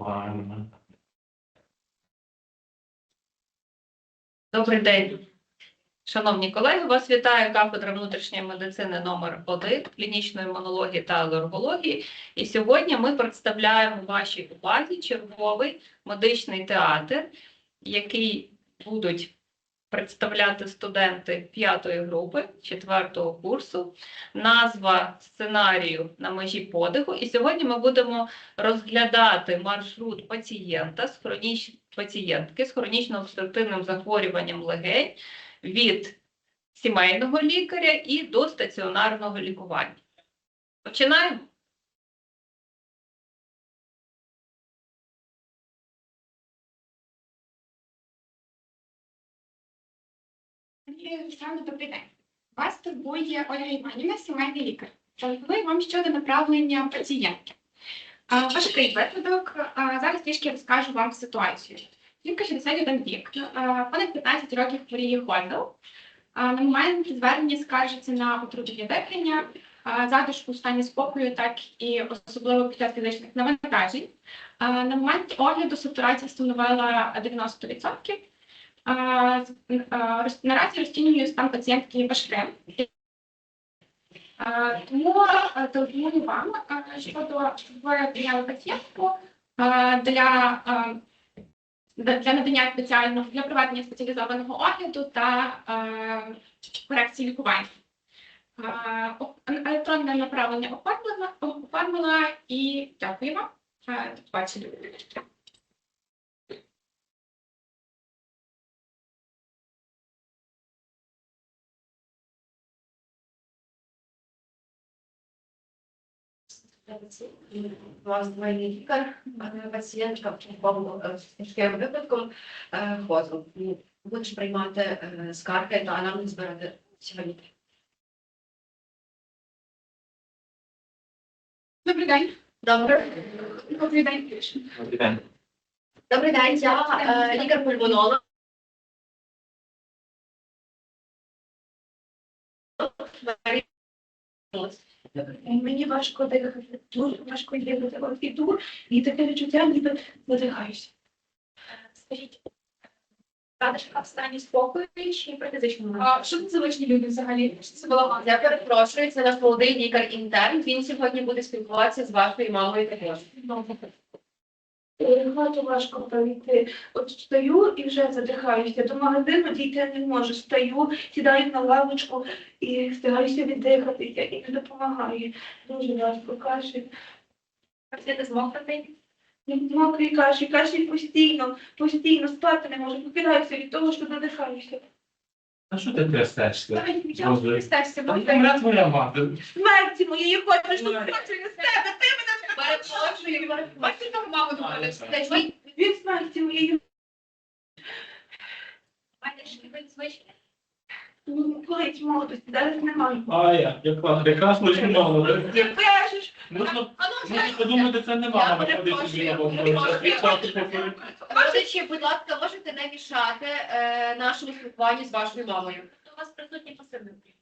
Ладно. Добрий день, шановні колеги. Вас вітає кафедра внутрішньої медицини номер 1 клінічної імунології та алергології. І сьогодні ми представляємо вашій увазі черговий медичний театр, який будуть представляти студенти п'ятої групи четвертого курсу. Назва сценарію на межі подиху. І сьогодні ми будемо розглядати маршрут пацієнта з хроніч... пацієнтки з хронічно-обструктивним захворюванням легень від сімейного лікаря і до стаціонарного лікування. Починаємо. Олександр, добрий день. Вас турбує Ольга Іванівна, сімейний лікар. Телефоную вам щодо направлення пацієнтки. Важкий випадок. Зараз трішки розкажу вам ситуацію. Жінка 61 рік, а, понад 15 років хворіє Гойдел. На момент звернення скаржиться на отруту дихання, задушку в стані спокою, так і особливо під час фізичних навантажень. На момент огляду сатурація становила 90%. Наразі розцінюю стан пацієнтки важким. Тому телефоную вам щодо щоб прийняли пацієнтку для, для надання спеціального для проведення спеціалізованого огляду та корекції лікування. Електронне направлення оформила і дякую вам. До побачення. У вас двойний лікар, е, пацієнтка в е, випадком е, хозу. Ну, Будеш приймати е, скарги та анамнез збирати сьогодні. Добрий день. Добрий. Добрий день. Добрий день, я е, лікар-пульмонолог. Мені важко дихати, дуже важко дихати, от іду, і таке відчуття, ніби задихаюся. Скажіть, Радишка в стані спокою чи при фізичному а що це за звичні люди взагалі? Що це балаган? Я перепрошую, це наш молодий лікар-інтерн. Він сьогодні буде спілкуватися з вашою мамою також. Багато важко пройти. От стою і вже задихаюся. До магазину дійти не можу. Стою, сідаю на лавочку і стараюся віддихатися, і не допомагає. Дуже важко кашель. Працюєте з мокротим? Мокрий кашель, кашель постійно, постійно спати не можу. Покидаюся від того, що задихаюся. А що ти трясешся? Я Там будь помре твоя мати. Смерті моєї хочу, щоб хочу не з тебе. Ти мене Перепрошую, перепрошую. Бачите, там маму до мене. Скажіть, смерті моєї. Маєте що-небудь звичне? Ну, колись молодості, зараз немає. А я, яка прекрасно жінка. Ти брешеш. Можна, можна подумати, це не мама Я перепрошую, собі на я боком. перепрошую. Родичі, будь ласка, можете не мішати е, нашому спілкуванню з вашою мамою. У вас присутні посильники.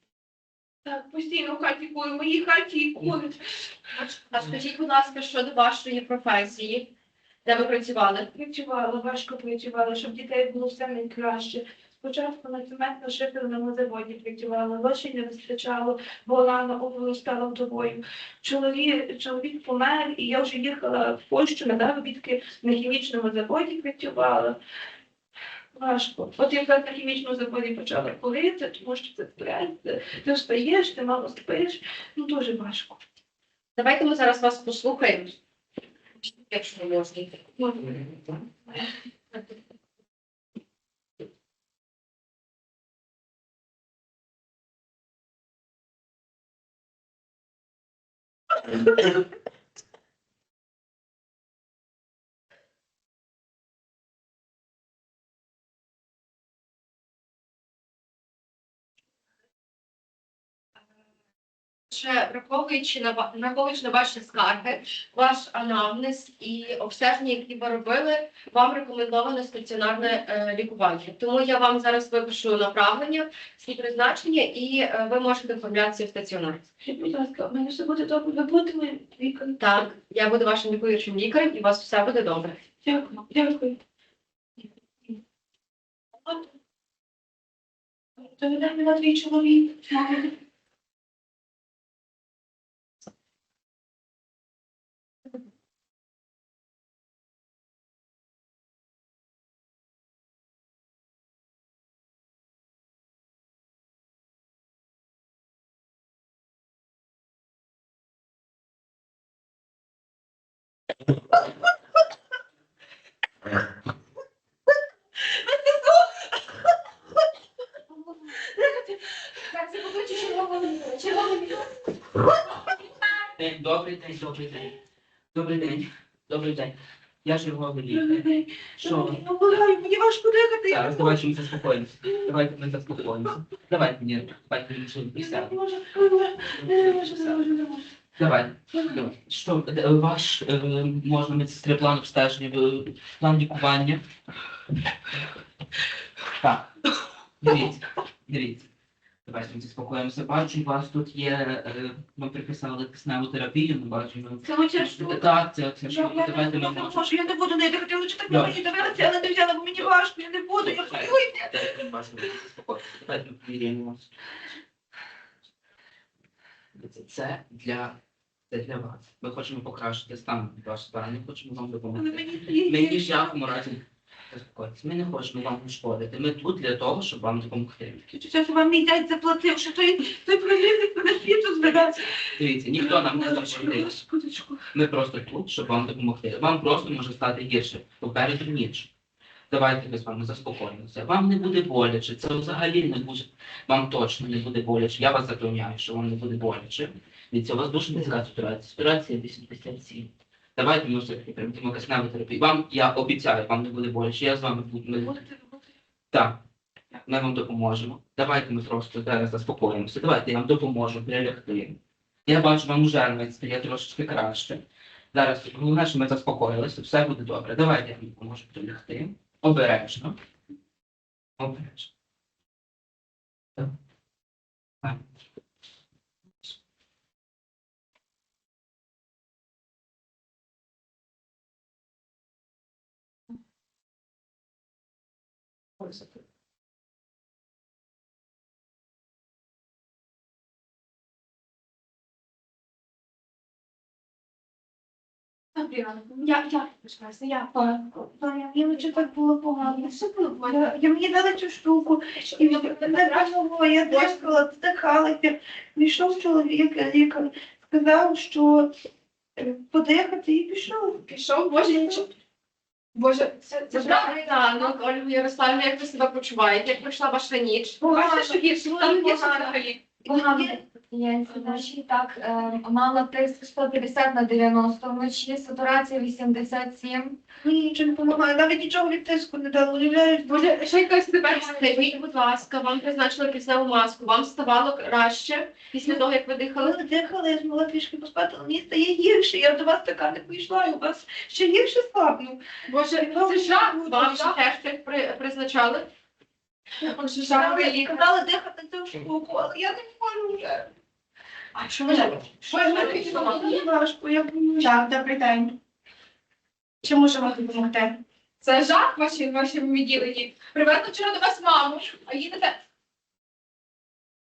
Так, постійно моїй хаті курить. А скажіть, будь ласка, щодо вашої професії, де ви працювали? Працювала, важко працювала, щоб дітей було все найкраще. Спочатку на цементно-шиферному заводі працювала, грошей не вистачало, бо рано обростала вдовою. Чоловік, чоловік помер, і я вже їхала в Польщу на заробітки на хімічному заводі працювала важко. От якраз на хімічному заводі почала палити, тому що це стрес, ти встаєш, ти мало спиш, ну дуже важко. Давайте ми зараз вас послухаємо, якщо можна. Ще враховуючи на враховуючи на ваші скарги, ваш анамнез і обстеження, які ви робили, вам рекомендовано стаціонарне е, лікування. Тому я вам зараз випишу направлення, всі призначення, і е, ви можете оформлятися в стаціонар. Скажіть, будь ласка, у мене все буде добре. Ви будете моїм лікарем? Так, я буду вашим лікуючим лікарем, і у вас все буде добре. Дякую, дякую. Доведе мене твій чоловік. Добрий день, добрий день. Добрий день, добрий день. Я черговий лікар. Що? мені важко дихати. Зараз давайте ми заспокоїмося. Давайте ми заспокоїмося. Давайте мені, давайте мені щось не можу, не можу, не можу, не можу. Давай. Що, е, ваш, е, можна медсестри план обстеження, е, план лікування? Так. Дивіться, дивіться. Давайте ми заспокоїмося. Бачу, у вас тут є, ми приписали кисневу терапію, ми бачимо. Це оця штука. Так, це, Я не давайте ми можу, можемо. я не буду не дихати, лучше так мені дивилася, але не взяла, бо мені важко, я не буду, я. Давайте ми вас. Це- Це для, це для вас. Ми хочемо покращити стан вашого стану, хочемо вам допомогти. Ми ні в якому разі заспокойтесь. Ми не хочемо вам шкодити. Ми тут для того, щоб вам допомогти. Зараз вам мій дядь заплатив, що той, той провідник мене світу збирався. Дивіться, ніхто нам не Господи, заплатив. Ми просто тут, щоб вам допомогти. Вам просто може стати гірше, попереду ніч. Давайте ми з вами заспокоїмося. Вам не буде боляче, це взагалі не буде. Вам точно не буде боляче. Я вас запевняю, що вам не буде боляче. Дивіться, у вас дуже низька сатурація. Сатурація 87. Давайте ми все-таки приймемо кисневу терапію. Вам, я обіцяю, вам не буде боляче. Я з вами буду. Ми... Так, ми вам допоможемо. Давайте ми просто зараз заспокоїмося. Давайте я вам допоможу прилягти. Я бачу, вам уже навіть стає трошечки краще. Зараз головне, що ми заспокоїлися, все буде добре. Давайте я вам допоможу прилягти. Обережно. Обережно. Так. Ось так. Добрий ранок. Я, я, почалася, я. Таня, мені лише так було погано. Все було погано. Я мені дали цю штуку, і мене було, я дихала, вдихалася. Прийшов чоловік, лікар, сказав, що е, подихати і пішов. Пішов, боже, нічого. Боже, це, це ж Добрий ранок, Ольга Ярославівна, як ви себе почуваєте? Як пройшла ваша ніч? Бачите, що гірше, там погано. Погано пацієнтці вночі так е, мала тиск 150 на 90, вночі сатурація 87. Мені нічого не допомагає, навіть нічого від тиску не дало. Уявляєш, Боже, ще якась тепер Скажіть, будь ласка, вам призначили кисневу маску. Вам ставало краще після того, як ви дихали? коли дихала, я змогла трішки поспати, але мені стає гірше. Я до вас така не прийшла, і у вас ще гірше слабну. Боже, це жах, Вам ще теж при- призначали? Жах. Сказали, сказали дихати цю штуку, але я не можу вже. А боюсь. Так, добрий день. Чи можемо допомогти? Це жах в ваші- в вашому відділенні. Привезли вчора до вас маму, а їй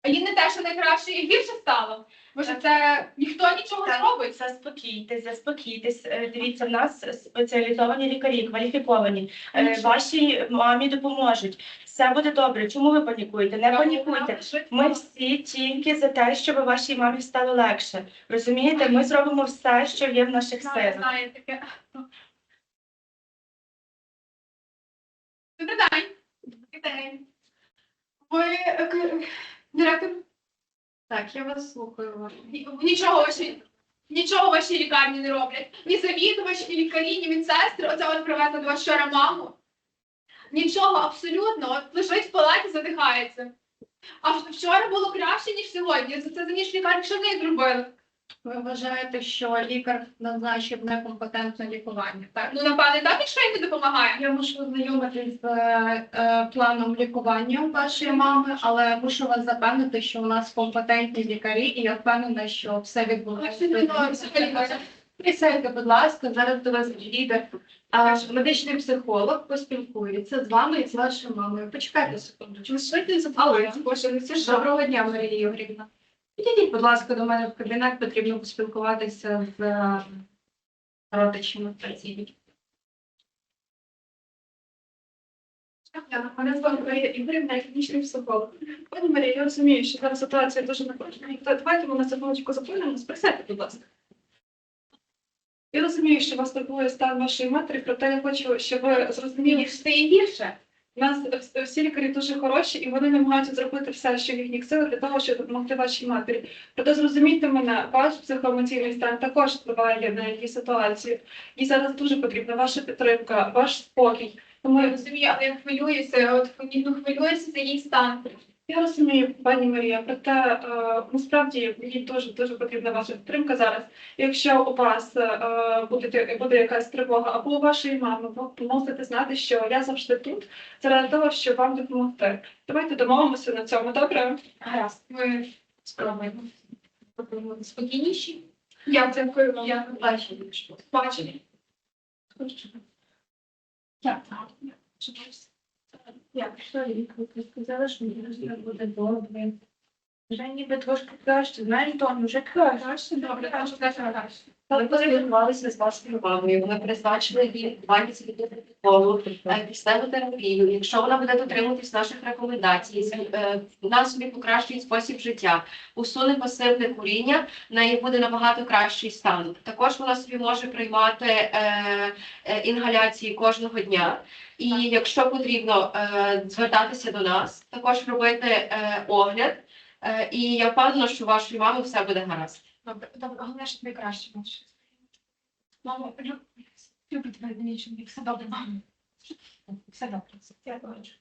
їй не те, що найкраще, і гірше стало. Боже, це ніхто нічого не робить. Заспокійтесь, заспокійтесь. Е, Дивіться, в нас спеціалізовані лікарі, кваліфіковані. Ну, Е, Вашій мамі допоможуть. Все буде добре. Чому ви панікуєте? Не панікуйте. Ми всі тільки за те, щоб вашій мамі стало легше. Розумієте? Ми зробимо все, що є в наших Знаю, силах. знаю таке. Добрий день. Добрий день. Ви е, к- директор? Так, я вас слухаю. Ні- Нічого ваші, нічого ваші лікарні не роблять. Ні завідувач, ні лікарі, ні медсестри. Оце от привезли до вас вчора маму. Нічого, абсолютно. От лежить в палаті, задихається. А вчора було краще, ніж сьогодні. За це за ніж лікарні, що не зробили? Ви вважаєте, що лікар назначив некомпетентне лікування, так? Ну, напевне, так, якщо їм не допомагає. Я мушу ознайомитись з е, планом лікування вашої мами, але мушу вас запевнити, що у нас компетентні лікарі, і я впевнена, що все відбувається. Присядьте, будь ласка, зараз до вас підійде а, медичний психолог, поспілкується з вами і з вашою мамою. Почекайте. Боже, ну що? Доброго дня, Марія Ігорівна. Підійдіть, будь ласка, до мене в кабінет, потрібно поспілкуватися з е, родичами працівників. Ігорівна, я клінічний психолог. Пані Марія, я розумію, що зараз ситуація дуже напружена. Давайте ми на секундочку зупинимось. Присядьте, будь ласка. Я розумію, що вас турбує стан вашої матері, проте я хочу, щоб ви зрозуміли, Ніж стає гірше. У нас всі лікарі дуже хороші, і вони намагаються зробити все, що в їхніх силах для того, щоб допомогти вашій матері. Проте зрозумійте мене, ваш психоемоційний стан також впливає на її ситуацію. Їй зараз дуже потрібна ваша підтримка, ваш спокій. Тому Я я розумію, але я хвилююся, от ну, хвилююся за її стан. Я розумію, пані Марія, проте е, насправді їй дуже дуже потрібна ваша підтримка зараз. Якщо у вас е, буде, буде якась тривога або у вашої мами, ви мусите знати, що я завжди тут заради того, щоб вам допомогти. Давайте домовимося на цьому. Добре? Гаразд, ми спробуємо. Спокійніші. Я дякую вам. Я бачила. Бачення. Так. Я прийшла лікарка, сказала, що мені буде добре. Вже ніби трошки краще, знаєш, Тон, вже краще. Краще, добре, краще, краще, краще. Ми поспілкувалися з вашою мамою. Ми призначили їй лікування протоколу, кисневу терапію. Якщо вона буде дотримуватись наших рекомендацій, з- е, вона собі покращує спосіб життя, усуне пасивне куріння, в неї буде набагато кращий стан. Також вона собі може приймати е, е, інгаляції кожного дня. І якщо потрібно е, звертатися до нас, також робити е, огляд. Е, і я впевнена, що вашої мами все буде гаразд. Добре, добре, головне, що тобі краще буде. Мамо, лю- люблю тебе, нічого, все добре, мамо. Все добре. Я бачу.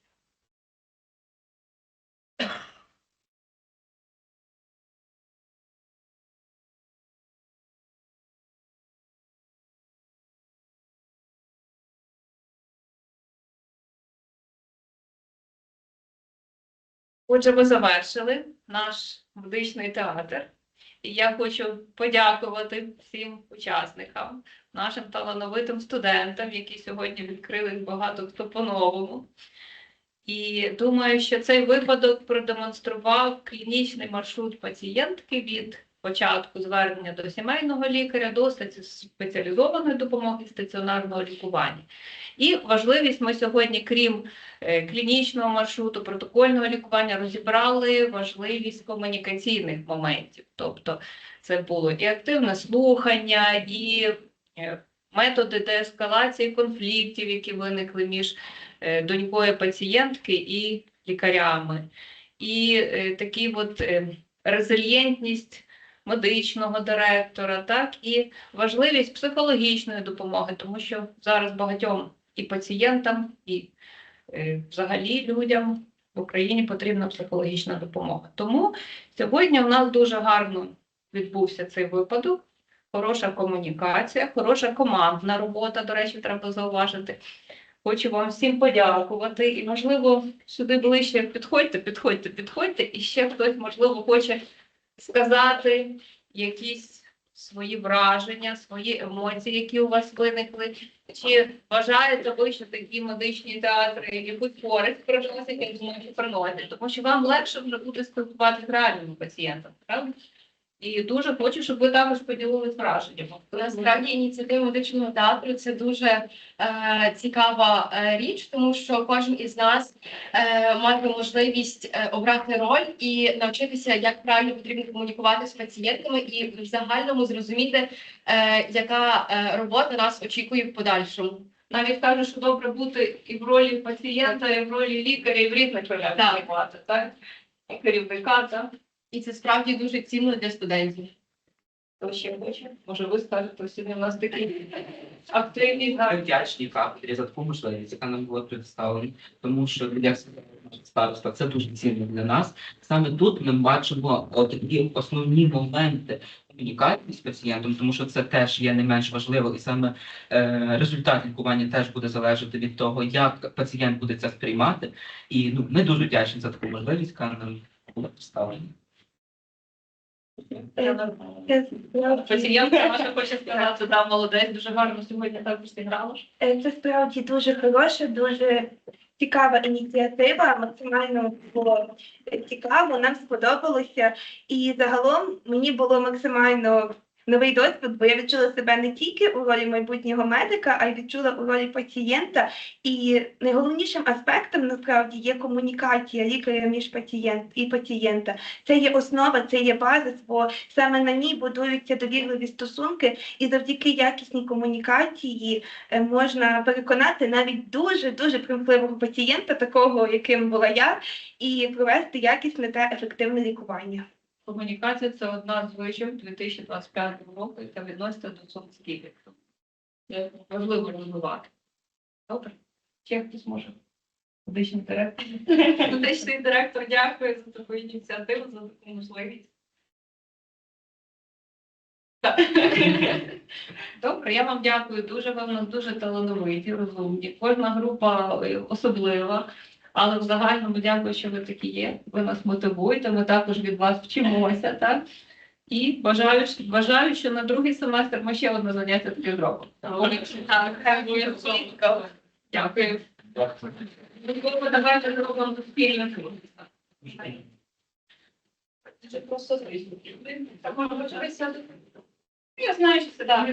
Отже, ми завершили наш медичний театр. І я хочу подякувати всім учасникам, нашим талановитим студентам, які сьогодні відкрили багато хто по-новому. І думаю, що цей випадок продемонстрував клінічний маршрут пацієнтки від початку звернення до сімейного лікаря до спеціалізованої допомоги стаціонарного лікування. І важливість ми сьогодні, крім е, клінічного маршруту, протокольного лікування, розібрали важливість комунікаційних моментів. Тобто це було і активне слухання, і е, методи деескалації конфліктів, які виникли між е, донькою пацієнтки і лікарями, і такі от резильєнтність медичного директора, так і важливість психологічної допомоги, тому що зараз багатьом і пацієнтам, і е, взагалі людям в Україні потрібна психологічна допомога. Тому сьогодні у нас дуже гарно відбувся цей випадок. Хороша комунікація, хороша командна робота, до речі, треба зауважити. Хочу вам всім подякувати. І, можливо, сюди ближче підходьте, підходьте, підходьте. І ще хтось, можливо, хоче сказати якісь свої враження, свої емоції, які у вас виникли. Чи вважаєте ви, що такі медичні театри якусь користь приносять, як приносять, тому що вам легше вже буде спілкуватися з реальними пацієнтами, правда? І дуже хочу, щоб ви також поділились враженнями. Насправді ініціатива медичного театру це дуже е, цікава е, річ, тому що кожен із нас е, має можливість е, обрати роль і навчитися, як правильно потрібно комунікувати з пацієнтами, і в загальному зрозуміти, е, яка е, робота нас очікує в подальшому. Навіть кажуть, що добре бути і в ролі пацієнта, і в ролі лікаря, і в різних ролях Так. так? І керівника, так? І це справді дуже цінно для студентів. Хто ще хоче? Може, ви скажете, сьогодні у нас такий активний Ми вдячні кафедрі за таку можливість, яка нам була представлена, тому що сказав староста. Це дуже цінно для нас. Саме тут ми бачимо такі основні моменти комунікації з пацієнтом, тому що це теж є не менш важливо, і саме е, результат лікування теж буде залежати від того, як пацієнт буде це сприймати. І ну, ми дуже вдячні за таку можливість, яка нам була представлена. Пацієнтка ваша хоче сказати, да, молодець, дуже гарно сьогодні також зіграла. Е, Це справді дуже хороша, дуже цікава ініціатива. Максимально було цікаво, нам сподобалося. І загалом мені було максимально новий досвід, бо я відчула себе не тільки у ролі майбутнього медика, а й відчула у ролі пацієнта. І найголовнішим аспектом насправді є комунікація лікаря між пацієнт і пацієнта. Це є основа, це є базис, бо саме на ній будуються довірливі стосунки, і завдяки якісній комунікації е, можна переконати навіть дуже дуже примхливого пацієнта, такого яким була я, і провести якісне та ефективне лікування. Комунікація це одна з вишів 2025 року, яка відноситься до. Це важливо розвивати. Добре? Ще хтось може? Медичний директор. Медичний директор, дякую за таку ініціативу, за таку можливість. Добре, я вам дякую дуже. Ви в нас дуже талановиті, розумні. Кожна група е, особлива. Але в загальному дякую, що ви такі є. Ви нас мотивуєте, ми також від вас вчимося, так? І бажаю, бажаю, що на другий семестр ми ще одне заняття таке зробимо. Дякую. Давайте зробимо спільне просто? Я знаю, що це так.